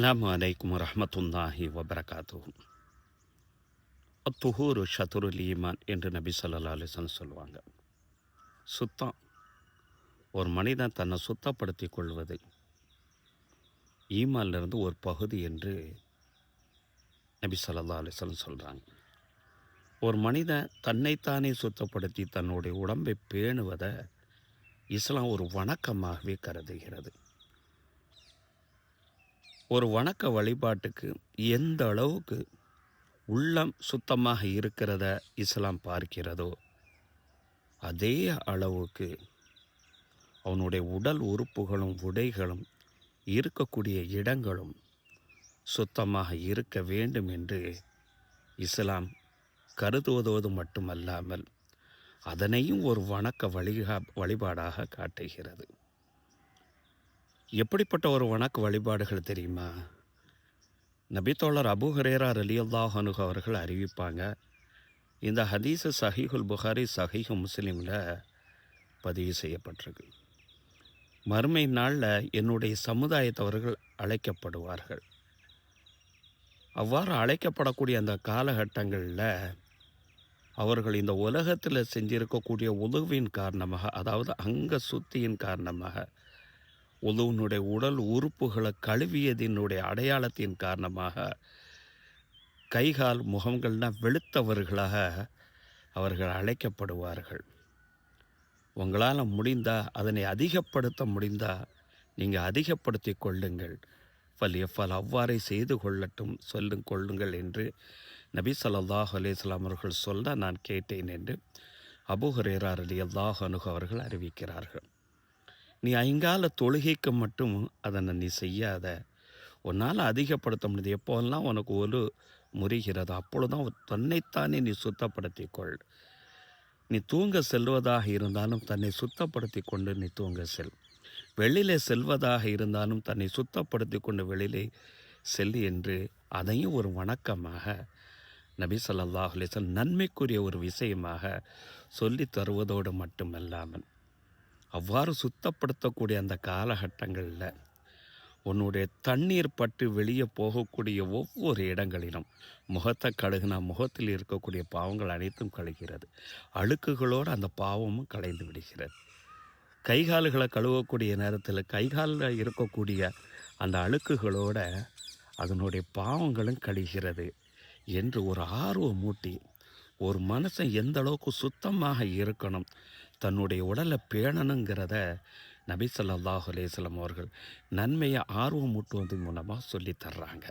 அலாம் அலைக்கும் ரஹமத்துல்லாஹி வபரகாத்து அத்துஹூரு ஷத்துருல் ஈமான் என்று நபி சொல்லா அலிசன் சொல்லுவாங்க. சுத்தம். ஒரு மனிதன் தன்னை சுத்தப்படுத்தி கொள்வது ஈமான்லேருந்து ஒரு பகுதி என்று நபி சொல்லா அலிசன் சொல்கிறாங்க ஒரு மனிதன் தன்னைத்தானே சுத்தப்படுத்தி தன்னுடைய உடம்பை பேணுவதை இஸ்லாம் ஒரு வணக்கமாகவே கருதுகிறது. ஒரு வணக்க வழிபாட்டுக்கு எந்த அளவுக்கு உள்ளம் சுத்தமாக இருக்கிறத இஸ்லாம் பார்க்கிறதோ அதே அளவுக்கு அவனுடைய உடல் உறுப்புகளும் உடைகளும் இருக்கக்கூடிய இடங்களும் சுத்தமாக இருக்க வேண்டும் என்று இஸ்லாம் கருதுவதோடு மட்டுமல்லாமல் அதனையும் ஒரு வணக்க வழிகா வழிபாடாக காட்டுகிறது. எப்படிப்பட்ட ஒரு வணக்க வழிபாடுகள் தெரியுமா? நபித்தோழர் அபு ஹரேரா ரலியல்லாஹ் அவர்கள் அறிவிப்பாங்க இந்த ஹதீஸு சஹீஹுல் புகாரி சஹீஹு முஸ்லீமில் பதிவு செய்யப்பட்டிருக்கு. மறுமை நாளில் என்னுடைய சமுதாயத்தவர்கள் அழைக்கப்படுவார்கள். அவ்வாறு அழைக்கப்படக்கூடிய அந்த காலகட்டங்களில் அவர்கள் இந்த உலகத்தில் செஞ்சிருக்கக்கூடிய உதவின் காரணமாக அதாவது அங்க சுத்தியின் காரணமாக உதவனுடைய உடல் உறுப்புகளை கழுவியதினுடைய அடையாளத்தின் காரணமாக கைகால் முகங்கள்னால் வெளுத்தவர்களாக அவர்கள் அழைக்கப்படுவார்கள். உங்களால் முடிந்தால் அதனை அதிகப்படுத்த முடிந்தால் நீங்கள் அதிகப்படுத்தி கொள்ளுங்கள். ஃபல் எஃபால் அவ்வாறே செய்து கொள்ளட்டும் சொல்லு கொள்ளுங்கள் என்று நபி ஸல்லல்லாஹு அலைஹி அவர்கள் சொல்ல நான் கேட்டேன் என்று அபூ அலி அல்லாஹ் அனுகு அவர்கள் அறிவிக்கிறார்கள். நீ ஐங்கால தொழுகைக்கு மட்டும் அதனை நீ செய்யாத. உன்னால் அதிகப்படுத்த முடியுது. எப்போல்லாம் உனக்கு ஒரு முறிகிறது அப்பொழுதுதான் தன்னைத்தானே நீ சுத்தப்படுத்தி கொள் நீ தூங்க செல்வதாக இருந்தாலும் தன்னை சுத்தப்படுத்தி கொண்டு நீ தூங்க செல். வெளியிலே செல்வதாக இருந்தாலும் தன்னை சுத்தப்படுத்தி கொண்டு வெளியிலே செல் என்று அதையும் ஒரு வணக்கமாக நபி ஸல்லல்லாஹு அலைஹி நன்மைக்குரிய ஒரு விஷயமாக சொல்லி தருவதோடு மட்டுமல்லாமல் அவ்வாறு சுத்தப்படுத்தக்கூடிய அந்த காலகட்டங்களில் உன்னுடைய தண்ணீர் பட்டு வெளியே போகக்கூடிய ஒவ்வொரு இடங்களிலும் முகத்தை கழுகுனா முகத்தில் இருக்கக்கூடிய பாவங்கள் அனைத்தும் கழுகிறது. அழுக்குகளோடு அந்த பாவமும் கலைந்து விடுகிறது. கைகால்களை கழுவக்கூடிய நேரத்தில் கைகாலில் இருக்கக்கூடிய அந்த அழுக்குகளோட அதனுடைய பாவங்களும் கழிகிறது என்று ஒரு ஆர்வம் மூட்டி ஒரு மனுஷன் எந்த அளவுக்கு சுத்தமாக இருக்கணும் தன்னுடைய உடலை பேணணுங்கிறத நபி ஸல்லல்லாஹு அலேஸ்லம் அவர்கள் நன்மையை ஆர்வம் மூட்டுவதன் மூலமாக சொல்லி தர்றாங்க.